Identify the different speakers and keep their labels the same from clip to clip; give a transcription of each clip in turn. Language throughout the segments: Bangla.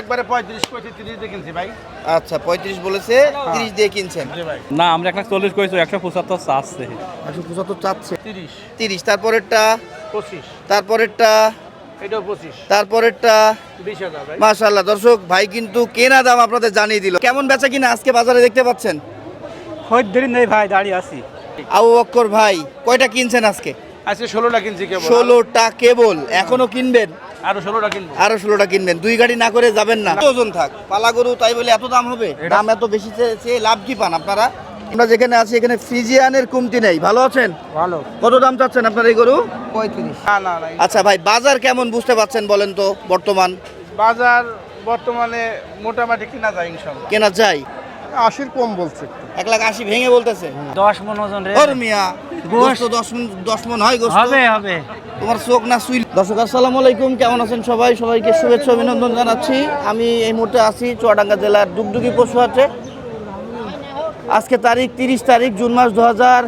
Speaker 1: একবারে দিয়ে কিনছি ভাই।
Speaker 2: আচ্ছা পঁয়ত্রিশ বলেছে তিরিশ দিয়ে কিনছেন।
Speaker 3: না আমরা এক লাখ চল্লিশ করেছি একশো পঁচাত্তর চাচ্ছে।
Speaker 2: একশো পঁচাত্তর চাচ্ছে।
Speaker 1: তিরিশ।
Speaker 2: তিরিশ তারপরেরটা?
Speaker 1: পঁচিশ।
Speaker 2: তারপরেরটা?
Speaker 1: এটাও
Speaker 2: তারপরেরটা?
Speaker 1: ভাই।
Speaker 2: দর্শক ভাই কিন্তু কেনা দাম আপনাদের জানিয়ে দিল। কেমন বেচা কিনা আজকে বাজারে দেখতে পাচ্ছেন?
Speaker 3: নেই ভাই দাঁড়িয়ে আছি।
Speaker 2: আবু বক্কর ভাই কয়টা কিনছেন আজকে?
Speaker 1: আজকে ষোলোটা কিনছি কেবল।
Speaker 2: ষোলোটা কেবল। এখনও কিনবেন?
Speaker 1: আরও ষোলোটা কিনবো।
Speaker 2: আরও ষোলোটা কিনবেন। দুই গাড়ি না করে যাবেন না। ওজন থাক। পালা গরু তাই বলে এত দাম হবে? দাম এত বেশি চেয়ে- চেয়ে লাভ কি পান আপনারা? আমরা যেখানে আছি এখানে ফ্রিজিয়ানের কমতি নেই। ভালো আছেন?
Speaker 1: ভালো।
Speaker 2: কত দাম চাচ্ছেন আপনার এই গরু?
Speaker 1: পঁয়ত্রিশ। না না না
Speaker 2: আচ্ছা ভাই বাজার কেমন বুঝতে পারছেন বলেন তো বর্তমান?
Speaker 1: বাজার বর্তমানে মোটামুটি কেনা যায় ইনশাল্লাহ।
Speaker 2: কেনা যায়?
Speaker 1: আশির কম বলছে
Speaker 2: এক লাখ আশি ভেঙে বলতেছে।
Speaker 3: দশ মন ওজন রে।
Speaker 2: ওর মিয়া গোস্ত দশ মন দশ মন হয় গোস্ত?
Speaker 3: হবে হবে।
Speaker 2: তোমার চোখ না সুইল দর্শক আসসালামু আলাইকুম কেমন আছেন সবাই? সবাইকে শুভেচ্ছা অভিনন্দন জানাচ্ছি। আমি এই মুহূর্তে আছি চুয়াডাঙ্গা জেলার ডুগডুগি পশু হাটে আজকে তারিখ তিরিশ তারিখ জুন মাস দু হাজার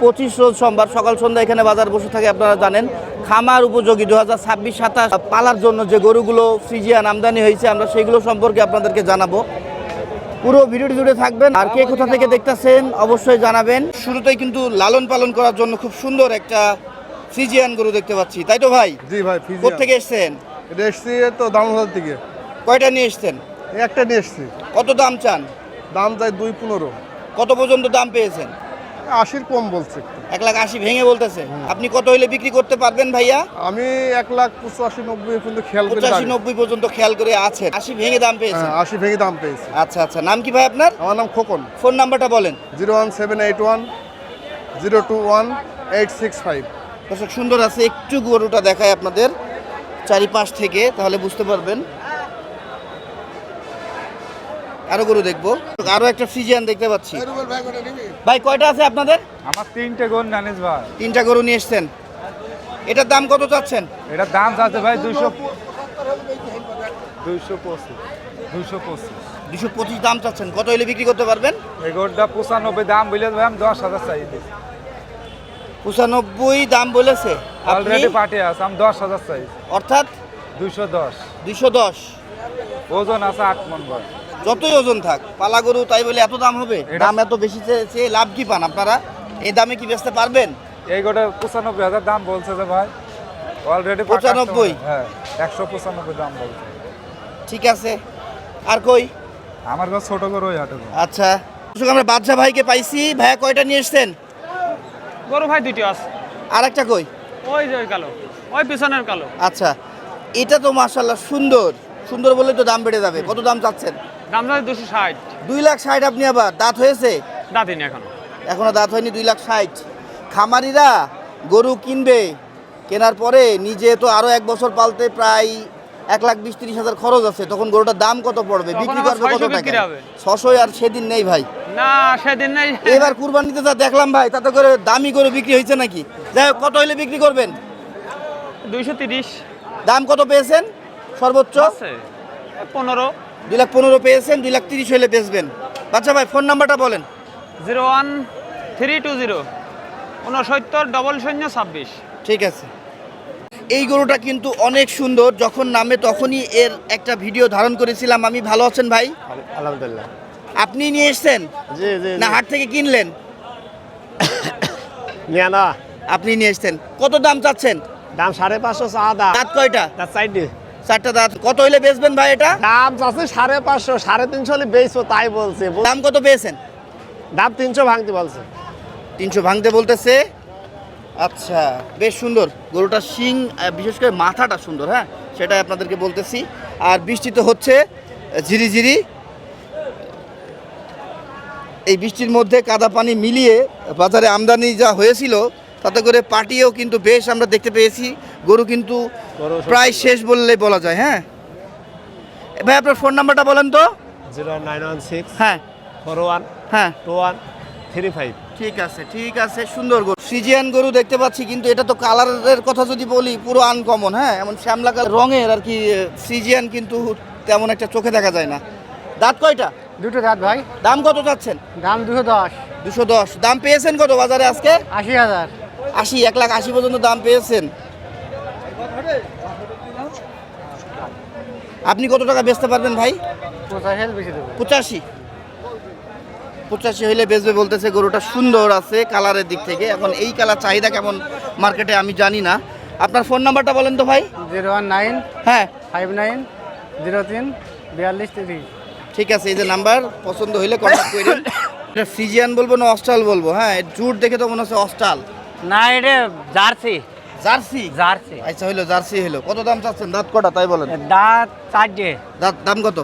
Speaker 2: পঁচিশ রোজ সোমবার সকাল সন্ধ্যা এখানে বাজার বসে থাকে আপনারা জানেন। খামার উপযোগী দু হাজার ছাব্বিশ সাতাশ পালার জন্য যে গরুগুলো ফ্রিজিয়ান আমদানি হয়েছে আমরা সেগুলো সম্পর্কে আপনাদেরকে জানাব। পুরো ভিডিওটি জুড়ে থাকবেন। আর কে কোথা থেকে দেখতেছেন অবশ্যই জানাবেন। শুরুতেই কিন্তু লালন পালন করার জন্য খুব সুন্দর একটা ফিজিয়ান গরু দেখতে পাচ্ছি। তাই তো ভাই?
Speaker 4: জি ভাই ফিজিয়ান।
Speaker 2: থেকে এসছেন?
Speaker 4: এটা এসছি তো দামোদর থেকে
Speaker 2: কয়টা নিয়ে এসেছেন?
Speaker 4: একটা নিয়ে এসছি।
Speaker 2: কত দাম চান?
Speaker 4: দাম চাই দুই পনেরো।
Speaker 2: কত পর্যন্ত দাম পেয়েছেন?
Speaker 4: আশির কম বলছে।
Speaker 2: এক লাখ আশি ভেঙে বলতেছে। আপনি কত হইলে বিক্রি করতে পারবেন ভাইয়া?
Speaker 4: আমি এক লাখ পঁচাশি নব্বই পর্যন্ত খেয়াল করে
Speaker 2: পঁচাশি নব্বই পর্যন্ত খেয়াল করে আছেন। আশি ভেঙে দাম
Speaker 4: হ্যাঁ আশি ভেঙে দাম পেয়েছি।
Speaker 2: আচ্ছা আচ্ছা। নাম কি ভাই আপনার?
Speaker 4: আমার নাম খোকন।
Speaker 2: ফোন নাম্বারটা বলেন।
Speaker 4: Zero one seven eight one zero two one eight six five.
Speaker 2: সুন্দর আছে। একটু গরুটা দেখায় আপনাদের চারিপাশ থেকে তাহলে বুঝতে পারবেন। আরও গরু দেখব। আরও একটা ফ্রিজিয়ান দেখতে পাচ্ছি। ভাই কয়টা আছে আপনাদের?
Speaker 3: আমার তিনটে গরু জানিস ভাই।
Speaker 2: তিনটা গরু নিয়ে এসছেন। এটার দাম কত চাচ্ছেন?
Speaker 3: এটার দাম চাচ্ছে ভাই দুইশো দুইশো পঁচিশ। দুইশো পঁচিশ।
Speaker 2: দুশো পঁচিশ দাম চাচ্ছেন। কত হইলে বিক্রি করতে পারবেন?
Speaker 3: এগোরটা পঁচানব্বই দাম বলে ভাই আমি দশ হাজার চাই
Speaker 2: পঁচানব্বই দাম বলেছে।
Speaker 3: অলরেডি পাঠিয়ে আছে আমি দশ হাজার চাই।
Speaker 2: অর্থাৎ
Speaker 3: দুইশো দশ।
Speaker 2: দুশো দশ।
Speaker 3: ওজন আছে আট মন ভাই।
Speaker 2: যতই ওজন থাক পালা গরু তাই বলে এত দাম হবে? দাম এত বেশি চেয়ে- লাভ কি পান আপনারা? এই দামে কি বেচতে পারবেন?
Speaker 3: এই গোটা পঁচানব্বই হাজার দাম বলছে যে ভাই। অলরেডি
Speaker 2: 95?
Speaker 3: হ্যাঁ একশো পঁচানব্বই দাম বলছে।
Speaker 2: ঠিক আছে। আর কই?
Speaker 3: আমার কাছে ছোট ওই হাটে
Speaker 2: আচ্ছা। আমরা বাদশা ভাইকে পাইছি। ভাইয়া কয়টা নিয়ে এসছেন?
Speaker 5: গরু ভাই দুইটি আছে।
Speaker 2: আর একটা কই?
Speaker 5: ওই যে ওই কালো। ওই পিছনের কালো।
Speaker 2: আচ্ছা। এটা তো মাশাল্লাহ সুন্দর। সুন্দর বলে তো দাম বেড়ে যাবে। কত দাম চাচ্ছেন?
Speaker 5: দাম যাচ্ছে দুশো ষাট।
Speaker 2: দুই লাখ ষাট আপনি আবার দাঁত হয়েছে?
Speaker 5: দাঁতিনি এখনও।
Speaker 2: এখনও দাঁত হয়নি দুই লাখ ষাট। খামারিরা গরু কিনবে কেনার পরে নিজে তো আরও এক বছর পালতে প্রায় এক লাখ বিশ তিরিশ হাজার খরচ আছে তখন গরুটার দাম কত পড়বে? বিক্রি করবে কত
Speaker 5: 600
Speaker 2: টাকা?
Speaker 5: হবে।
Speaker 2: আর সেদিন নেই ভাই।
Speaker 5: না সেদিন নেই।
Speaker 2: এবার কুরবানিতে যা দেখলাম ভাই তাতে করে দামি গরু বিক্রি হয়েছে নাকি? যাই হোক কত হইলে বিক্রি করবেন?
Speaker 5: দুইশো তিরিশ।
Speaker 2: দাম কত পেয়েছেন? সর্বোচ্চ?
Speaker 5: পনেরো।
Speaker 2: দুই লাখ পনেরো পেয়েছেন দুই লাখ তিরিশ হইলে বেচবেন। আচ্ছা ভাই ফোন নাম্বারটা বলেন।
Speaker 5: Zero one three two zero উনসত্তর ডবল শূন্য ছাব্বিশ।
Speaker 2: ঠিক আছে। এই গরুটা কিন্তু অনেক সুন্দর যখন নামে তখনই এর একটা ভিডিও ধারণ করেছিলাম। আমি ভালো আছেন ভাই?
Speaker 4: আলহামদুলিল্লাহ।
Speaker 2: আপনি নিয়ে এসছেন?
Speaker 4: জি জি
Speaker 2: না হাট থেকে কিনলেন?
Speaker 4: না।
Speaker 2: আপনি নিয়ে এসছেন। কত দাম চাচ্ছেন?
Speaker 4: দাম সাড়ে পাঁচশো চা দাম।
Speaker 2: কয়টা?
Speaker 4: সাইডে
Speaker 2: চারটা দাঁত। কত হইলে বেচবেন ভাই এটা?
Speaker 4: দাম চাচ্ছে সাড়ে পাঁচশো সাড়ে তিনশো হলে বেচবো তাই বলছে।
Speaker 2: দাম কত পেয়েছেন?
Speaker 4: দাম তিনশো ভাঙতে বলছে।
Speaker 2: তিনশো ভাঙতে বলতেছে। আচ্ছা বেশ সুন্দর। গরুটার শিং বিশেষ করে মাথাটা সুন্দর হ্যাঁ? সেটাই আপনাদেরকে বলতেছি। আর বৃষ্টি তো হচ্ছে আহ, ঝিরিঝিরি এই বৃষ্টির মধ্যে কাদা পানি মিলিয়ে বাজারে আমদানি যা হয়েছিল তাতে করে পাটিও কিন্তু বেশ আমরা দেখতে পেয়েছি। গরু কিন্তু প্রায় শেষ বললে বলা যায় হ্যাঁ? ভাই আপনার ফোন নাম্বারটা বলেন তো।
Speaker 4: জিরো নাইন ওয়ান সিক্স
Speaker 2: হ্যাঁ।
Speaker 4: ফোর ওয়ান
Speaker 2: হ্যাঁ।
Speaker 4: Two one three five.
Speaker 2: ঠিক আছে ঠিক আছে সুন্দর গরু। সিজিয়ান গরু দেখতে পাচ্ছি কিন্তু এটা তো কালারের কথা যদি বলি পুরো আনকমন হ্যাঁ? এমন শ্যামলা কালার রঙের আর কি সিজিয়ান কিন্তু তেমন একটা চোখে দেখা যায় না। দাঁত কয়টা?
Speaker 6: দুটো দাঁত ভাই।
Speaker 2: দাম কত চাচ্ছেন?
Speaker 6: দাম দুশো দশ।
Speaker 2: দুশো দশ। দাম পেয়েছেন কত বাজারে আজকে?
Speaker 6: আশি হাজার।
Speaker 2: আশি এক লাখ আশি পর্যন্ত দাম পেয়েছেন। আপনি কত টাকা বেচতে পারবেন ভাই?
Speaker 3: পঁচাশি
Speaker 2: পঁচাশি? হইলে বেচবে বলতেছে গরুটা সুন্দর আছে কালারের দিক থেকে। এখন এই কালার চাহিদা কেমন মার্কেটে আমি জানি না। আপনার ফোন নাম্বারটা বলেন তো ভাই।
Speaker 3: জিরো ওয়ান নাইন
Speaker 2: হ্যাঁ।
Speaker 3: ফাইভ নাইন জিরো তিন বিয়াল্লিশ তিরিশ।
Speaker 2: ঠিক আছে এই যে নাম্বার পছন্দ হইলে কন্ট্যাক্ট করেন এটা ফ্রিজিয়ান বলব না অস্টাল বলব? হ্যাঁ জুট দেখে তো মনে হচ্ছে অস্টাল
Speaker 5: না এটা জার্সি।
Speaker 2: জার্সি?
Speaker 5: জার্সি।
Speaker 2: আচ্ছা হইল জার্সি হইল। কত দাম চাচ্ছেন? দাঁত কটা তাই বলেন।
Speaker 5: দাঁত চারটে।
Speaker 2: দাঁত দাম কত?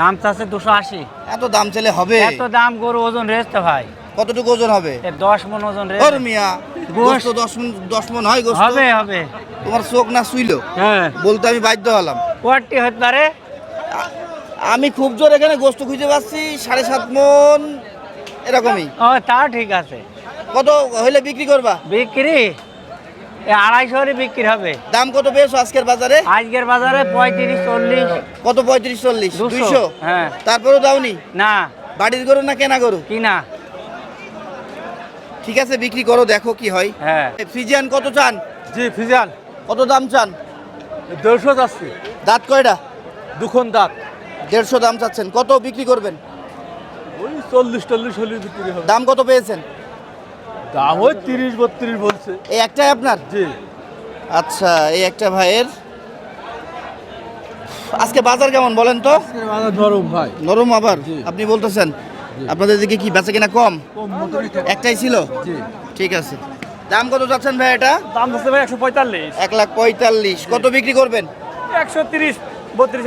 Speaker 5: দাম চাচ্ছে দুশো আশি।
Speaker 2: এত দাম চলে হবে?
Speaker 5: এত দাম গরু ওজন রেস্ট ভাই।
Speaker 2: কতটুকু ওজন হবে?
Speaker 5: দশ মন ওজন
Speaker 2: ওর মিয়া গোস্ত। দশ মন দশ মন হয় গোস্ত?
Speaker 5: হবে হবে।
Speaker 2: তোমার চোখ না শুইলো?
Speaker 5: হ্যাঁ।
Speaker 2: বলতে আমি বাধ্য হলাম।
Speaker 5: কোয়ারটি হতে পারে?
Speaker 2: আমি খুব জোর এখানে গোস্ত খুঁজে পাচ্ছি সাড়ে সাত মন এরকমই।
Speaker 5: ও তা ঠিক আছে।
Speaker 2: কত হইলে বিক্রি করবা?
Speaker 5: বিক্রি? এ আড়াইশো বিক্রি হবে।
Speaker 2: দাম কত পেয়েছ আজকের বাজারে?
Speaker 5: আজকের বাজারে পঁয়ত্রিশ চল্লিশ।
Speaker 2: কত পঁয়ত্রিশ চল্লিশ? দুইশো?
Speaker 5: হ্যাঁ।
Speaker 2: তারপরেও দাওনি?
Speaker 5: না।
Speaker 2: বাড়ির গরু না কেনা গরু?
Speaker 5: কিনা।
Speaker 2: ঠিক আছে বিক্রি করো দেখো কি হয়।
Speaker 5: হ্যাঁ।
Speaker 2: এ, ফ্রিজিয়ান কত চান?
Speaker 3: জি ফিজান
Speaker 2: কত দাম চান?
Speaker 3: দেড়শো যাচ্ছে।
Speaker 2: দাঁত কয়টা?
Speaker 3: দুখন দাঁত।
Speaker 2: দেড়শো দাম চাচ্ছেন। কত বিক্রি করবেন?
Speaker 3: ওই চল্লিশ টল্লিশ হলে বিক্রি হবে।
Speaker 2: দাম কত পেয়েছেন?
Speaker 3: দাম ওই তিরিশ বত্রিশ বলছে
Speaker 2: এই একটাই আপনার?
Speaker 3: জি।
Speaker 2: আচ্ছা এই একটা ভাইয়ের। আজকে বাজার কেমন বলেন তো?
Speaker 3: নরম ভাই।
Speaker 2: নরম আবার? আপনি বলতেছেন আপনাদের দিকে কি বেচা কিনা কম? একটাই ছিল? ঠিক আছে। দাম কত যাচ্ছেন ভাই এটা?
Speaker 5: দাম হচ্ছে ভাই একশো পঁয়তাল্লিশ।
Speaker 2: এক লাখ পঁয়তাল্লিশ। কত বিক্রি করবেন?
Speaker 5: একশো তিরিশ বত্রিশ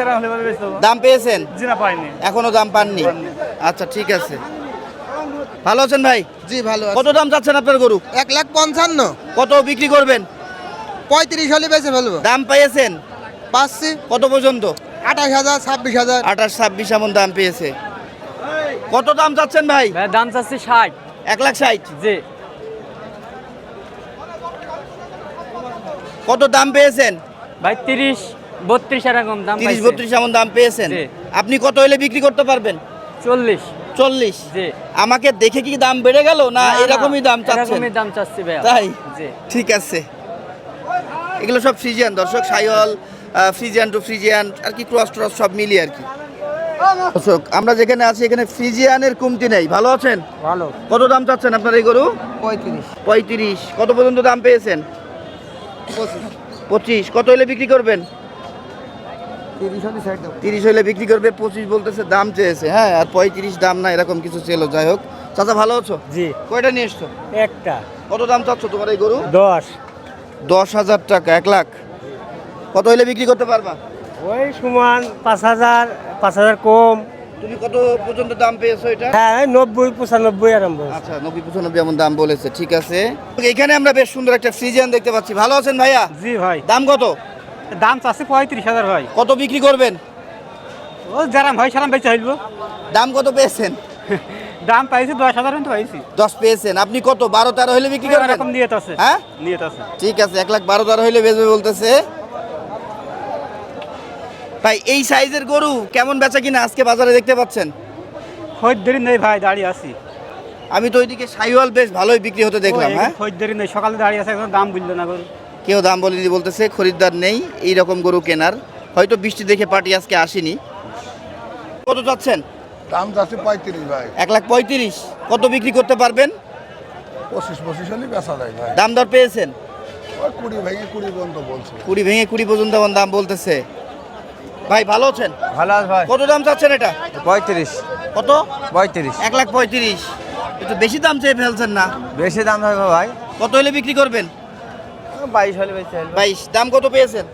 Speaker 2: দাম পেয়েছেন?
Speaker 5: জি না পাইনি।
Speaker 2: এখনও দাম পাননি? আচ্ছা ঠিক আছে। ভালো আছেন ভাই?
Speaker 4: জি ভালো
Speaker 2: কত দাম চাচ্ছেন আপনার গরু?
Speaker 4: এক লাখ পঞ্চান্ন।
Speaker 2: কত বিক্রি করবেন?
Speaker 4: পঁয়ত্রিশ হলে বেঁচে ফেলব।
Speaker 2: দাম পেয়েছেন?
Speaker 4: পাচ্ছি।
Speaker 2: কত পর্যন্ত?
Speaker 4: আঠাশ হাজার ছাব্বিশ হাজার।
Speaker 2: আঠাশ ছাব্বিশ এমন দাম পেয়েছে। কত দাম চাচ্ছেন ভাই?
Speaker 5: ভাই দাম চাচ্ছি ষাট।
Speaker 2: এক লাখ ষাট?
Speaker 5: জি।
Speaker 2: কত দাম পেয়েছেন?
Speaker 5: ভাই তিরিশ বত্রিশ এরকম দাম
Speaker 2: তিরিশ বত্রিশ এমন দাম পেয়েছেন। আপনি কত হলে বিক্রি করতে পারবেন?
Speaker 5: চল্লিশ।
Speaker 2: চল্লিশ।
Speaker 5: জি।
Speaker 2: আমাকে দেখে কি দাম বেড়ে গেল না এরকমই দাম
Speaker 5: এরকমই দাম চাচ্ছি ভাই
Speaker 2: তাই? ঠিক আছে। এগুলো সব ফ্রিজিয়ান দর্শক সাইওয়াল ফ্রিজিয়ান টু ফ্রিজিয়ান আর কি ক্রস ট্রস সব মিলিয়ে আর কি। দর্শক আমরা যেখানে আছি এখানে ফ্রিজিয়ানের কমতি নেই। ভালো আছেন?
Speaker 3: ভালো।
Speaker 2: কত দাম চাচ্ছেন আপনার এই গরু?
Speaker 3: পঁয়ত্রিশ।
Speaker 2: পঁয়ত্রিশ। কত পর্যন্ত দাম পেয়েছেন? পঁচিশ। কত হলে বিক্রি করবেন? তিরিশ হলে বিক্রি করবে পঁচিশ বলতেছে দাম চেয়েছে হ্যাঁ আর পঁয়ত্রিশ দাম না এরকম কিছু ছিল যাই হোক। চাচা ভালো আছো?
Speaker 5: জি।
Speaker 2: কয়টা নিয়ে এসছো?
Speaker 5: একটা।
Speaker 2: কত দাম চাচ্ছ তোমার এই গরু?
Speaker 5: দশ।
Speaker 2: দশ হাজার টাকা এক লাখ। কত হলে বিক্রি করতে পারবা?
Speaker 5: ওই সমান পাঁচ হাজার পাঁচ হাজার কম।
Speaker 2: তুমি কত পর্যন্ত দাম পেয়েছ এটা?
Speaker 5: হ্যাঁ নব্বই পঁচানব্বই আরম্ভ
Speaker 2: আচ্ছা নব্বই পঁচানব্বই এমন দাম বলেছে ঠিক আছে। এখানে আমরা বেশ সুন্দর একটা সিজন দেখতে পাচ্ছি। ভালো আছেন ভাইয়া?
Speaker 5: জি ভাই।
Speaker 2: দাম কত?
Speaker 5: দাম চাচ্ছে পঁয়ত্রিশ হাজার ভাই।
Speaker 2: কত বিক্রি করবেন?
Speaker 5: ও যারা ভাই সারাম বেঁচে হইব।
Speaker 2: দাম কত পেয়েছেন?
Speaker 5: দাম পাইছি দশ হাজার কিন্তু পাইছি।
Speaker 2: দশ পেয়েছেন। আপনি কত? বারো তেরো হইলে বিক্রি করবেন?
Speaker 5: এরকম নিয়ত আছে।
Speaker 2: হ্যাঁ?
Speaker 5: নিয়ত আছে।
Speaker 2: ঠিক আছে এক লাখ বারো তেরো হইলে বেচবে বলতেছে। ভাই এই সাইজের গরু কেমন বেচা কিনা আজকে বাজারে দেখতে পাচ্ছেন?
Speaker 5: খরিদ্দারি নেই ভাই দাঁড়িয়ে আছি।
Speaker 2: আমি তো ওইদিকে সাইওয়াল বেশ ভালোই বিক্রি হতে দেখলাম হ্যাঁ?
Speaker 5: খরিদ্দারি নেই সকালে দাঁড়িয়ে আছে এখন দাম বুঝলো না গরু।
Speaker 2: কেউ দাম বলেনি বলতেছে খরিদ্দার নেই এই রকম গরু কেনার। হয়তো বৃষ্টি দেখে পার্টি আজকে আসেনি। কত চাচ্ছেন
Speaker 4: দাম যাচ্ছে পঁয়ত্রিশ ভাই।
Speaker 2: এক লাখ পঁয়ত্রিশ। কত বিক্রি করতে পারবেন?
Speaker 4: পঁচিশ পঁচিশ হলে বেচা যায় ভাই।
Speaker 2: দাম দর পেয়েছেন?
Speaker 4: কুড়ি ভেঙে কুড়ি পর্যন্ত বলছে।
Speaker 2: কুড়ি ভেঙে কুড়ি পর্যন্ত এমন দাম বলতেছে। ভাই ভালো আছেন?
Speaker 3: ভালো আছে ভাই।
Speaker 2: কত দাম চাচ্ছেন এটা?
Speaker 3: পঁয়ত্রিশ।
Speaker 2: কত?
Speaker 3: পঁয়ত্রিশ।
Speaker 2: এক লাখ পঁয়ত্রিশ। একটু বেশি দাম চেয়ে ফেলছেন না।
Speaker 3: বেশি দাম হবে ভাই।
Speaker 2: কত হলে বিক্রি করবেন?
Speaker 3: বাইশ হলে হলে।
Speaker 2: বাইশ দাম কত পেয়েছেন?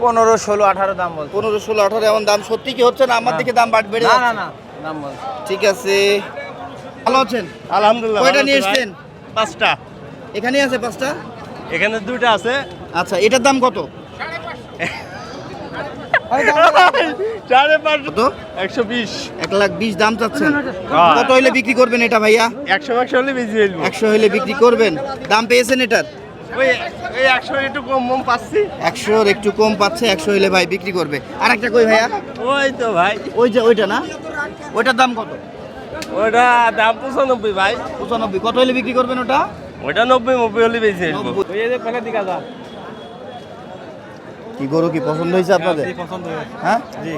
Speaker 3: পনেরো ষোলো আঠারো দাম বলছে।
Speaker 2: পনেরো ষোলো আঠারো এমন দাম সত্যি কি হচ্ছে না? আমার দিকে দাম বাড় বেড়ে
Speaker 3: না না না দাম বলছে।
Speaker 2: ঠিক আছে। ভালো আছেন?
Speaker 6: আলহামদুলিল্লাহ
Speaker 2: কয়টা নিয়ে এসছেন?
Speaker 6: পাঁচটা।
Speaker 2: এখানেই আছে পাঁচটা?
Speaker 6: এখানে দুইটা আছে।
Speaker 2: আচ্ছা এটার দাম কত?
Speaker 6: সাড়ে একশো বিশ।
Speaker 2: এক লাখ বিশ দাম চাচ্ছেন। কত হইলে বিক্রি করবেন এটা ভাইয়া?
Speaker 6: একশো একশো হলে বেশি
Speaker 2: একশো হইলে বিক্রি করবেন। দাম পেয়েছেন এটার?
Speaker 6: ওই ওই একশো একটু কম কম পাচ্ছি।
Speaker 2: একশোর একটু কম পাচ্ছে একশো হইলে ভাই বিক্রি করবে। আর একটা কই ভাইয়া?
Speaker 6: ওই তো ভাই।
Speaker 2: ওই যে ওইটা না? ওইটার দাম কত?
Speaker 6: ওটা দাম পঁচানব্বই ভাই।
Speaker 2: পঁচানব্বই। কত হইলে বিক্রি করবেন ওটা?
Speaker 6: ওটা নব্বই নব্বই হলে বেশি
Speaker 2: কি গরু কি পছন্দ হয়েছে আপনাদের?
Speaker 3: পছন্দ
Speaker 2: হ্যাঁ?
Speaker 3: জি।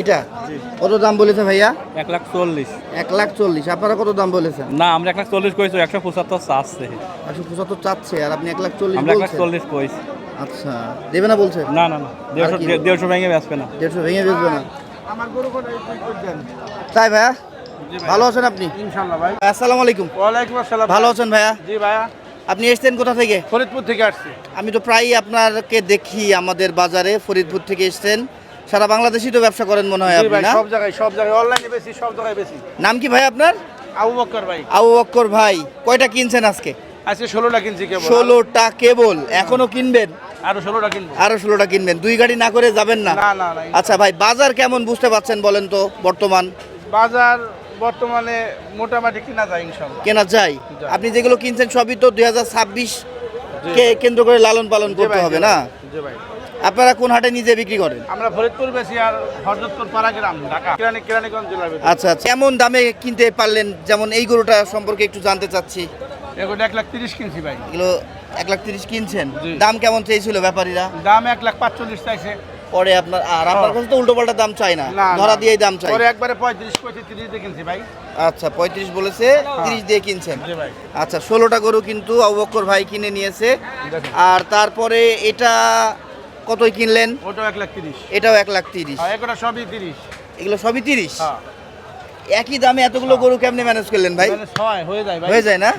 Speaker 2: এটা? কত দাম বলেছে ভাইয়া?
Speaker 3: এক লাখ চল্লিশ।
Speaker 2: এক লাখ চল্লিশ। আপনারা কত দাম বলেছেন?
Speaker 3: না আমরা এক লাখ চল্লিশ কইছি একশো পঁচাত্তর চাচ্ছে।
Speaker 2: একশো পঁচাত্তর চাচ্ছে আর আপনি এক লাখ চল্লিশ
Speaker 3: আমরা এক লাখ চল্লিশ কইছি।
Speaker 2: আচ্ছা দেবে না বলছে?
Speaker 3: না না না দেড়শো দেড়শো ভেঙে বেসবে না।
Speaker 2: দেড়শো ভেঙে বেচবে না।
Speaker 1: আমার গরু কোটা তুই
Speaker 2: ভাইয়া? ভালো আছেন আপনি?
Speaker 1: ইনশাল্লাহ ভাই।
Speaker 2: আসসালামু আলাইকুম।
Speaker 1: ওয়ালাইকুম আসসালাম
Speaker 2: ভালো আছেন ভাইয়া?
Speaker 1: জি ভাইয়া।
Speaker 2: আপনি এসছেন কোথা থেকে?
Speaker 1: ফরিদপুর থেকে আসছি।
Speaker 2: আমি তো প্রায়ই আপনাকে দেখি আমাদের বাজারে ফরিদপুর থেকে এসছেন। সারা বাংলাদেশই তো ব্যবসা করেন মনে হয় আপনি না?
Speaker 1: সব জায়গায় সব জায়গায় অনলাইনে বেশি সব জায়গায় বেশি।
Speaker 2: নাম কি ভাই আপনার?
Speaker 1: আবু বক্কর ভাই।
Speaker 2: আবু বক্কর ভাই কয়টা কিনছেন আজকে?
Speaker 1: আজকে ষোলোটা কিনছি কেবল।
Speaker 2: ষোলোটা কেবল এখনও কিনবেন?
Speaker 1: আরও ষোলোটা কিনবো।
Speaker 2: আরও ষোলোটা কিনবেন দুই গাড়ি না করে যাবেন না?
Speaker 1: না না না
Speaker 2: আচ্ছা ভাই বাজার কেমন বুঝতে পারছেন বলেন তো বর্তমান?
Speaker 1: বাজার বর্তমানে মোটামুটি কিনা যায়
Speaker 2: কেনা যায়?
Speaker 1: যায়।
Speaker 2: আপনি যেগুলো কিনছেন সবই তো দুই হাজার ছাব্বিশ কে কেন্দ্র করে লালন পালন করতে হবে না?
Speaker 1: জি ভাই।
Speaker 2: আপনারা কোন হাটে নিজে বিক্রি করেন?
Speaker 1: আমরা ফরিদপুর বেশি আর হরজতপুর পাড়াগ্রাম ঢাকা। কিরানি কিরানীগঞ্জ জেলার ভিতরে।
Speaker 2: আচ্ছা আচ্ছা। কেমন দামে কিনতে পারলেন? যেমন এই গরুটা সম্পর্কে একটু জানতে চাচ্ছি।
Speaker 1: এগুলো এক লাখ তিরিশ কিনছি ভাই।
Speaker 2: এগুলো এক লাখ তিরিশ কিনছেন? দাম কেমন চেয়েছিল ব্যাপারীরা?
Speaker 1: দাম এক লাখ পাঁচচল্লিশ চাইছে।
Speaker 2: পরে আপনার আর আপনার কাছে তো উল্টো পাল্টা দাম চাই না। ধরা দিয়েই দাম চাই।
Speaker 1: পরে একবারে পঁয়ত্রিশ পঁয়ত্রিশ তিরিশ দিয়ে কিনছি ভাই।
Speaker 2: আচ্ছা পঁয়ত্রিশ বলেছে তিরিশ দিয়ে কিনছেন। আচ্ছা ষোলোটা গরু কিন্তু অবক্কর ভাই কিনে নিয়েছে। আর তারপরে এটা কতই কিনলেন?
Speaker 1: ওটাও এক লাখ তিরিশ।
Speaker 2: এটাও এক লাখ তিরিশ।
Speaker 1: আর এগুলো সবই তিরিশ।
Speaker 2: এগুলো সবই তিরিশ?
Speaker 1: হ্যাঁ।
Speaker 2: একই দামে এতগুলো গরু কেমনে ম্যানেজ করলেন ভাই?
Speaker 1: হয়ে যায়
Speaker 2: হয়ে যায় না?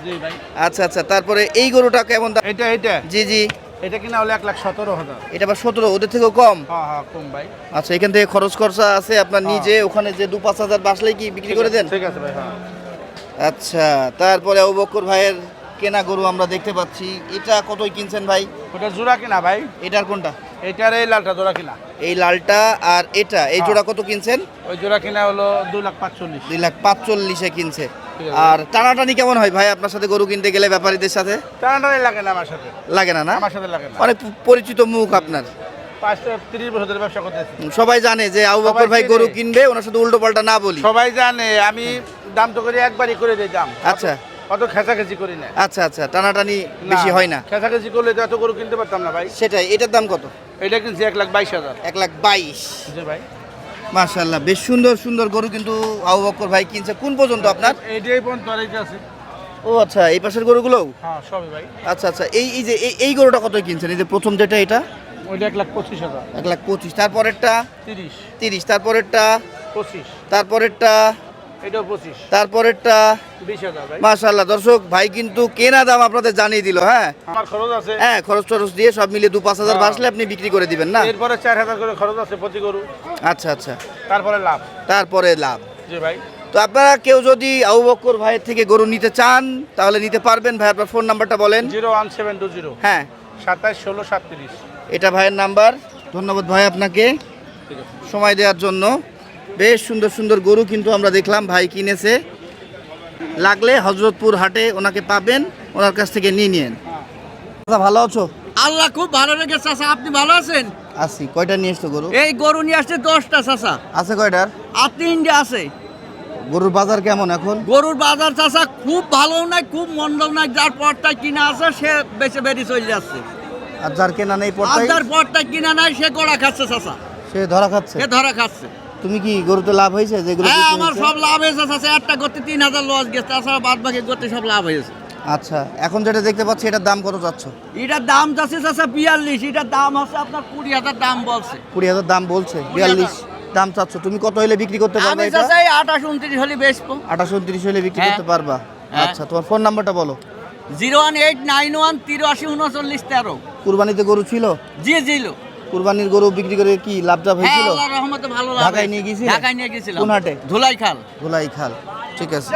Speaker 2: আচ্ছা আচ্ছা তারপরে এই গরুটা কেমন দাম?
Speaker 1: এটা এটা?
Speaker 2: জি জি।
Speaker 1: এটা কিনা হলো এক লাখ সতেরো হাজার।
Speaker 2: এটা আবার সতেরো ওদের থেকেও কম?
Speaker 1: হ্যাঁ হ্যাঁ কম ভাই।
Speaker 2: আচ্ছা এখান থেকে খরচ খরচা আছে আপনার
Speaker 1: হ্যাঁ।
Speaker 2: নিজে ওখানে যে দু পাঁচ হাজার বাসলেই কি বিক্রি করে দেন?
Speaker 1: ঠিক আছে ভাই হ্যাঁ।
Speaker 2: আচ্ছা তারপরে আবু বক্কর ভাইয়ের কেনা গরু আমরা দেখতে পাচ্ছি। এটা কতই কিনছেন ভাই?
Speaker 1: ওটা জোড়া কিনা ভাই।
Speaker 2: এটার কোনটা?
Speaker 1: এটার এই লালটা জোড়া কিনা।
Speaker 2: এই লালটা আর এটা এই
Speaker 1: হ্যাঁ।
Speaker 2: জোড়া কত কিনছেন?
Speaker 1: ওই জোড়া কিনা হলো দুই লাখ পাঁচচল্লিশ।
Speaker 2: দুই লাখ পাঁচচল্লিশে কিনছে। আর টানাটানি কেমন হয় ভাই আপনার সাথে গরু কিনতে গেলে ব্যাপারীদের সাথে?
Speaker 1: টানাটানি লাগে না আমার সাথে।
Speaker 2: লাগে না না?
Speaker 1: আমার সাথে লাগে না।
Speaker 2: অনেক পরিচিত মুখ আপনার। সবাই জানে যে আবু বকর ভাই গরু কিনবে ওনার সাথে উল্টো পাল্টা না বলি।
Speaker 1: সবাই জানে আমি দাম তো করে একবারই করে দিই দাম
Speaker 2: আচ্ছা।
Speaker 1: অত খেঁচাখেঁচি করি না।
Speaker 2: আচ্ছা আচ্ছা টানাটানি বেশি হয় না।
Speaker 1: খেঁচাখেঁচি করলে তো এত গরু কিনতে পারতাম না ভাই।
Speaker 2: সেটাই এটার দাম কত?
Speaker 1: এটা কিনছি এক লাখ বাইশ হাজার।
Speaker 2: এক লাখ বাইশ।
Speaker 1: জি ভাই।
Speaker 2: মাশাল্লাহ বেশ সুন্দর সুন্দর গরু কিন্তু আবু বকর ভাই কিনছে। কোন পর্যন্ত আপনার?
Speaker 1: এইটাই পর্যন্ত আর এইটা আছে।
Speaker 2: ও আচ্ছা এই পাশের গরুগুলো
Speaker 1: হ্যাঁ সবই ভাই।
Speaker 2: আচ্ছা আচ্ছা এই এই যে এই- গরুটা কত কিনছেন? এই যে প্রথম যেটা এটা?
Speaker 1: ওইটা এক লাখ পঁচিশ হাজার।
Speaker 2: এক লাখ পঁচিশ তারপরেরটা?
Speaker 1: তিরিশ।
Speaker 2: তিরিশ তারপরেরটা?
Speaker 1: পঁচিশ।
Speaker 2: তারপরেরটা? তারপরেরটা মাশাল্লাহ দর্শক ভাই কিন্তু কেনা দাম আপনাদের জানিয়ে দিল হ্যাঁ?
Speaker 1: খরচ আছে।
Speaker 2: হ্যাঁ খরচ টরচ দিয়ে সব মিলিয়ে দু পাঁচ হাজার
Speaker 1: হ্যাঁ।
Speaker 2: বাসলে আপনি বিক্রি করে দিবেন না?
Speaker 1: এরপরে চার হাজার করে খরচ আছে প্রতি গরু।
Speaker 2: আচ্ছা আচ্ছা।
Speaker 1: তারপরে লাভ।
Speaker 2: তারপরে লাভ।
Speaker 1: জি ভাই।
Speaker 2: তো আপনারা কেউ যদি আবু বক্কর ভাইয়ের থেকে গরু নিতে চান তাহলে নিতে পারবেন। ভাই আপনার ফোন নাম্বারটা বলেন।
Speaker 1: Zero one seven two zero.
Speaker 2: হ্যাঁ।
Speaker 1: সাতাশ ষোলো সাতত্রিশ।
Speaker 2: এটা ভাইয়ের নাম্বার। ধন্যবাদ ভাই আপনাকে। সময় দেওয়ার জন্য। বেশ সুন্দর সুন্দর গরু কিন্তু আমরা দেখলাম ভাই কিনেছে। লাগলে হজরতপুর হাটে ওনাকে পাবেন ওনার কাছ থেকে নিয়ে নিন ভালো আছো?
Speaker 7: আল্লাহ খুব ভালো রেখেছে চাচা আপনি ভালো আছেন?
Speaker 2: আসি কয়টা নিয়ে এসছো গরু?
Speaker 7: এই গরু নিয়ে আসছে দশটা চাচা।
Speaker 2: আছে কয়টার?
Speaker 7: আর তিনটে আছে।
Speaker 2: গরুর বাজার কেমন এখন?
Speaker 7: গরুর বাজার চাচা খুব ভালো নাই খুব মন্দ নাই যার পরটা কিনা আছে সে বেঁচে বেরিয়ে চলে যাচ্ছে।
Speaker 2: আর যার কেনা নেই
Speaker 7: আর যার পরটা কিনা নাই সে গোড়া খাচ্ছে চাচা।
Speaker 2: সে ধরা খাচ্ছে?
Speaker 7: সে ধরা খাচ্ছে।
Speaker 2: তুমি কি গরুতে লাভ হয়েছে? যেগুলো
Speaker 7: হ্যাঁ আমার সব লাভ হয়েছে চাচা। একটা করতে তিন হাজার লস গেছে তাছাড়া বাদ বাকি করতে সব লাভ হয়েছে।
Speaker 2: আচ্ছা এখন যেটা দেখতে পাচ্ছি এটার দাম কত যাচ্ছ?
Speaker 7: এটার দাম যাচ্ছে চাচা বিয়াল্লিশ। এটার দাম আছে আপনার কুড়ি হাজার দাম বলছে।
Speaker 2: কুড়ি হাজার দাম বলছে বিয়াল্লিশ দাম চাচ্ছ। তুমি কত হলে বিক্রি করতে পারবে
Speaker 7: আমি
Speaker 2: এটা?
Speaker 7: চাচা এই আঠাশ উনত্রিশ হলে বেচবো।
Speaker 2: আঠাশ উনত্রিশ হলে বিক্রি
Speaker 7: হ্যাঁ।
Speaker 2: করতে পারবা?
Speaker 7: হ্যাঁ।
Speaker 2: আচ্ছা তোমার ফোন নাম্বারটা বলো।
Speaker 7: Zero one eight nine one তিরাশি উনচল্লিশ তেরো।
Speaker 2: কুরবানিতে গরু ছিল?
Speaker 7: জি জিলো
Speaker 2: কুরবানির গরু বিক্রি করে কি লাভ টাভ
Speaker 7: হ্যাঁ
Speaker 2: হয়েছিল?
Speaker 7: আল্লাহর রহমতে ভালো লাভ
Speaker 2: ঢাকায় নিয়ে গেছি
Speaker 7: ঢাকায় নিয়ে গেছিলাম
Speaker 2: কোন হাটে?
Speaker 7: ধুলাই খাল
Speaker 2: ধুলাই খাল ঠিক আছে।